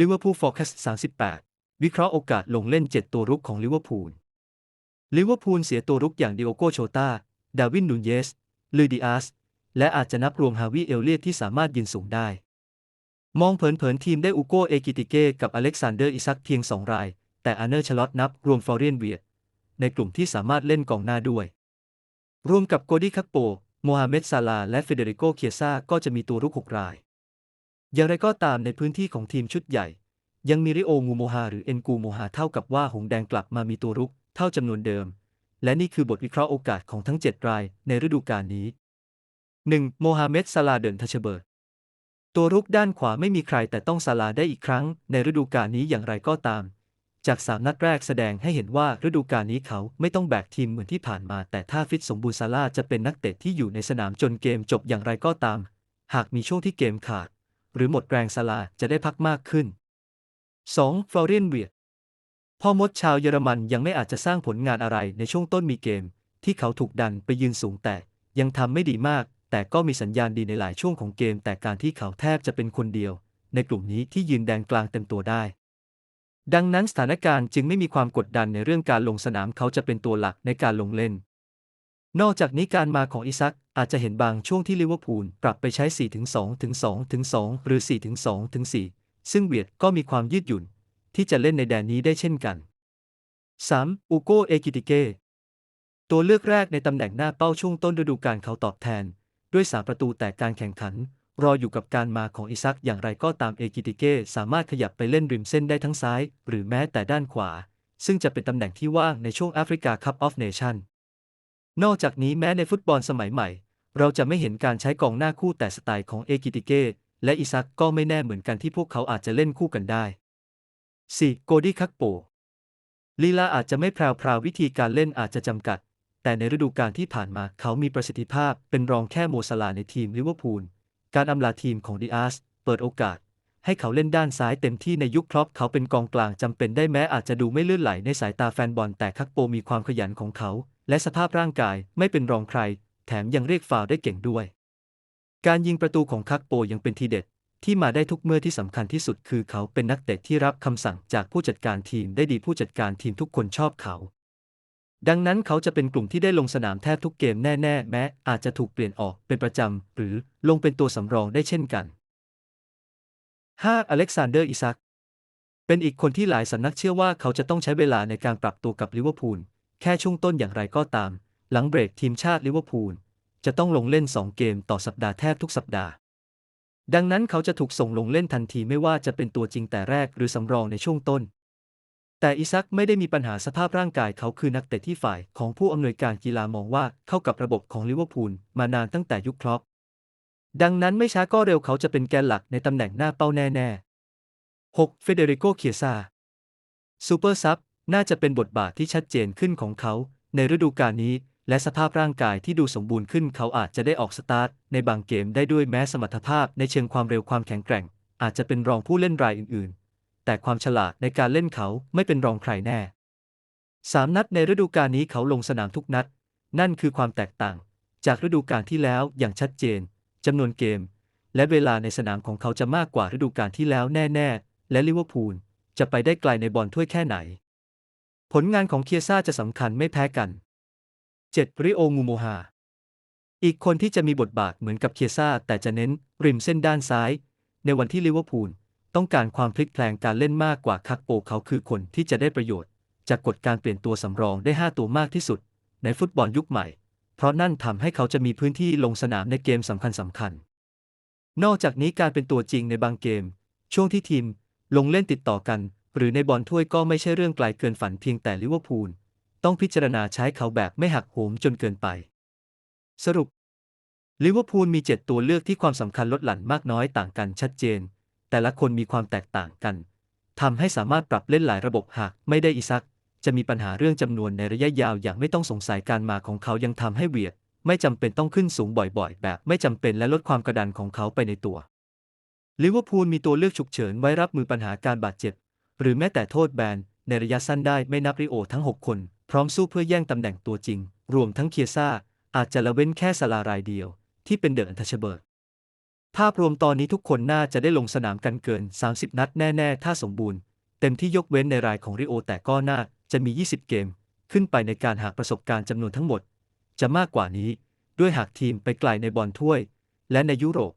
ลิเวอร์พูล Forecast 38 วิเคราะห์โอกาสลงเล่น 7 ตัวรุกของลิเวอร์พูล ลิเวอร์พูลเสียตัวรุกอย่างดิโอโกโชตา ดาวินนูนเยส ลูดิอาส และอาจจะนับรวมฮาวิเอลเลียตที่สามารถยืนสูงได้ มองเผินๆทีมได้อุโกเอกิติเก้กับอเล็กซานเดอร์อิซักเพียง 2 ราย แต่อาร์เนอร์ชลอตนับรวมฟลอเรียนเวียดในกลุ่มที่สามารถเล่นกองหน้าด้วย รวมกับโกดี้คักโป โมฮัมเหม็ดซาลา และเฟเดริโกเคียซ่าก็จะมีตัวรุก 6 ราย อย่างไรก็ตามในพื้นที่ของทีมชุดใหญ่ ยังมีริโองูโมฮาหรือเอ็นกูโมฮาเท่ากับว่าหงแดงกลับมามีตัวรุกเท่าจำนวนเดิม และนี่คือบทวิเคราะห์โอกาสของทั้ง 7 รายในฤดูกาลนี้ 1. โมฮัมเหม็ดซาลาเดินทัชเบิร์ตตัวรุกด้านขวาไม่มีใครแต่ต้องซาลาได้อีกครั้งในฤดูกาลนี้อย่างไรก็ตาม จากสามนัดแรกแสดงให้เห็นว่าฤดูกาลนี้เขาไม่ต้องแบกทีมเหมือนที่ผ่านมา แต่ถ้าฟิตสมบูรณ์ซาลาจะเป็นนักเตะที่อยู่ในสนามจนเกมจบอย่างไรก็ตาม หากมีช่วงที่เกมขาด หรือหมดแรงซาลาจะได้พักมากขึ้น 2. ฟลอเรียนเวียดพ่อมดชาวเยอรมันยังไม่อาจจะสร้างผลงานอะไรในช่วงต้นมีเกม ที่เขาถูกดันไปยืนสูงแต่ยังทำไม่ดีมาก แต่ก็มีสัญญาณดีในหลายช่วงของเกม แต่การที่เขาแทบจะเป็นคนเดียว ในกลุ่มนี้ที่ยืนแดงกลางเต็มตัวได้ ดังนั้นสถานการณ์จึงไม่มีความกดดันในเรื่องการลงสนามเขาจะเป็นตัวหลักในการลงเล่น นอกจากนี้การมาของอิซักอาจจะเห็นบางช่วงที่ลิเวอร์พูลปรับไปใช้ 4-2 ถึง 2 ถึง 2 หรือ 4-2 ถึง 4 ซึ่งเวียดก็มีความยืดหยุ่น ที่จะเล่นในแดนนี้ได้เช่นกัน 3. อูโกเอกิติเก ตัวเลือกแรกในตำแหน่งหน้าเป้าช่วงต้นฤดูกาลเขาตอบแทน ด้วยสามประตูแต่การแข่งขัน รออยู่กับการมาของอิซักอย่างไรก็ตามเอกิติเกสามารถขยับไปเล่นริมเส้นได้ทั้งซ้าย หรือแม้แต่ด้านขวา ซึ่งจะเป็นตำแหน่งที่ว่างในช่วงแอฟริกาคัพออฟเนชั่น นอกจากนี้แม้ในฟุตบอลสมัยใหม่ เราจะไม่เห็นการใช้กองหน้าคู่แต่สไตล์ของเอกิติเกและอิซักก็ไม่แน่เหมือนกันที่พวกเขาอาจจะเล่นคู่กันได้ 4. โกดี้คักโปลีลาอาจจะไม่แพรวๆวิธีการเล่นอาจจะจำกัด แต่ในฤดูกาลที่ผ่านมาเขามีประสิทธิภาพเป็นรองแค่โมซาลาในทีมลิเวอร์พูล การอำลาทีมของดิอาสเปิดโอกาส ให้เขาเล่นด้านซ้ายเต็มที่ในยุคครอปเขาเป็นกองกลางจำเป็นได้แม้อาจจะดูไม่เลื่อนไหลในสายตาแฟนบอลแต่คักโปมีความขยันของเขา และสภาพร่างกายไม่เป็นรองใคร แถมยังเรียกฟาวได้เก่งด้วย การยิงประตูของคักโปยังเป็นทีเด็ด ที่มาได้ทุกเมื่อที่สำคัญที่สุดคือเขาเป็นนักเตะที่รับคำสั่งจากผู้จัดการทีมได้ดีผู้จัดการทีมทุกคนชอบเขา ดังนั้นเขาจะเป็นกลุ่มที่ได้ลงสนามแทบทุกเกมแน่ๆ แม้อาจจะถูกเปลี่ยนออกเป็นประจำหรือลงเป็นตัวสำรองได้เช่นกัน 5. อเล็กซานเดอร์อิซักเป็นอีกคนที่หลายสำนักเชื่อว่าเขาจะต้องใช้เวลาในการปรับตัวกับลิเวอร์พูล แค่ช่วงต้นอย่างไรก็ตาม หลังเบรกทีมชาติลิเวอร์พูลจะต้องลงเล่น 2 เกมต่อสัปดาห์แทบทุกสัปดาห์ ดังนั้นเขาจะถูกส่งลงเล่นทันทีไม่ว่าจะเป็นตัวจริงแต่แรกหรือสำรองในช่วงต้น แต่อิซักไม่ได้มีปัญหาสภาพร่างกายเขาคือนักเตะที่ฝ่ายของผู้อำนวยการกีฬามองว่าเข้ากับระบบของลิเวอร์พูลมานานตั้งแต่ยุคครอปดังนั้นไม่ช้าก็เร็วเขาจะเป็นแกนหลักในตำแหน่งหน้าเป้าแน่ๆ 6. เฟเดริโกเคียซาซูเปอร์ซับ น่าจะเป็นบทบาทที่ชัดเจนขึ้นของเขา ในฤดูกาลนี้ และสภาพร่างกายที่ดูสมบูรณ์ขึ้น เขาอาจจะได้ออกสตาร์ทในบางเกมได้ด้วยแม้สมรรถภาพในเชิงความเร็วความแข็งแกร่ง อาจจะเป็นรองผู้เล่นรายอื่น ๆ แต่ความฉลาดในการเล่นเขาไม่เป็นรองใครแน่สามนัดในฤดูกาลนี้เขาลงสนามทุกนัด นั่นคือความแตกต่าง จากฤดูกาลที่แล้วอย่างชัดเจนจำนวนเกม และเวลาในสนามของเขาจะมากกว่าฤดูกาลที่แล้วแน่ ๆ และลิเวอร์พูลจะไปได้ไกลในบอลถ้วยแค่ไหน ผลงานของเคียซ่าจะสำคัญไม่แพ้กัน 7. ริโองูโมฮา อีกคนที่จะมีบทบาทเหมือนกับเคียซ่าแต่จะเน้นริมเส้นด้านซ้าย ในวันที่ลิเวอร์พูลต้องการความพลิกแปลงการเล่นมากกว่าคักโปเขาคือคนที่จะได้ประโยชน์ จากกฎการเปลี่ยนตัวสำรองได้ 5 ตัวมากที่สุด ในฟุตบอลยุคใหม่ เพราะนั่นทำให้เขาจะมีพื้นที่ลงสนามในเกมสำคัญสำคัญ นอกจากนี้การเป็นตัวจริงในบางเกม ช่วงที่ทีมลงเล่นติดต่อกัน หรือในบอลถ้วยก็ไม่ใช่เรื่องไกลเกินฝันเพียงแต่ลิเวอร์พูลต้องพิจารณาใช้เขาแบบไม่หักโหมจนเกินไป สรุปลิเวอร์พูลมี 7 ตัวเลือกที่ความสำคัญลดหลั่นมากน้อยต่างกันชัดเจน แต่ละคนมีความแตกต่างกันทำให้สามารถปรับเล่นหลายระบบหากไม่ได้อิซัก จะมีปัญหาเรื่องจำนวนในระยะยาวอย่างไม่ต้องสงสัยการมาของเขายังทำให้เวียด ไม่จำเป็นต้องขึ้นสูงบ่อยๆ แบบไม่จำเป็นและลดความกระดันของเขาไปในตัวลิเวอร์พูลมีตัวเลือกฉุกเฉินไว้รับมือปัญหาการบาดเจ็บ หรือแม้แต่โทษแบนในระยะสั้นได้ไม่นับริโอทั้ง 6 คน พร้อมสู้เพื่อแย่งตำแหน่งตัวจริง รวมทั้งเคียซ่า อาจจะละเว้นแค่สลารายเดียว ที่เป็นเดอะอันทชเบิร์กภาพรวมตอนนี้ทุกคนน่าจะได้ลงสนามกันเกิน 30 นัดแน่ๆ ถ้าสมบูรณ์ เต็มที่ยกเว้นในรายของริโอแต่ก็น่าจะมี 20 เกม ขึ้นไปในการหากประสบการณ์จำนวนทั้งหมด จะมากกว่านี้ ด้วยหากทีมไปไกลในบอลถ้วย และในยุโรป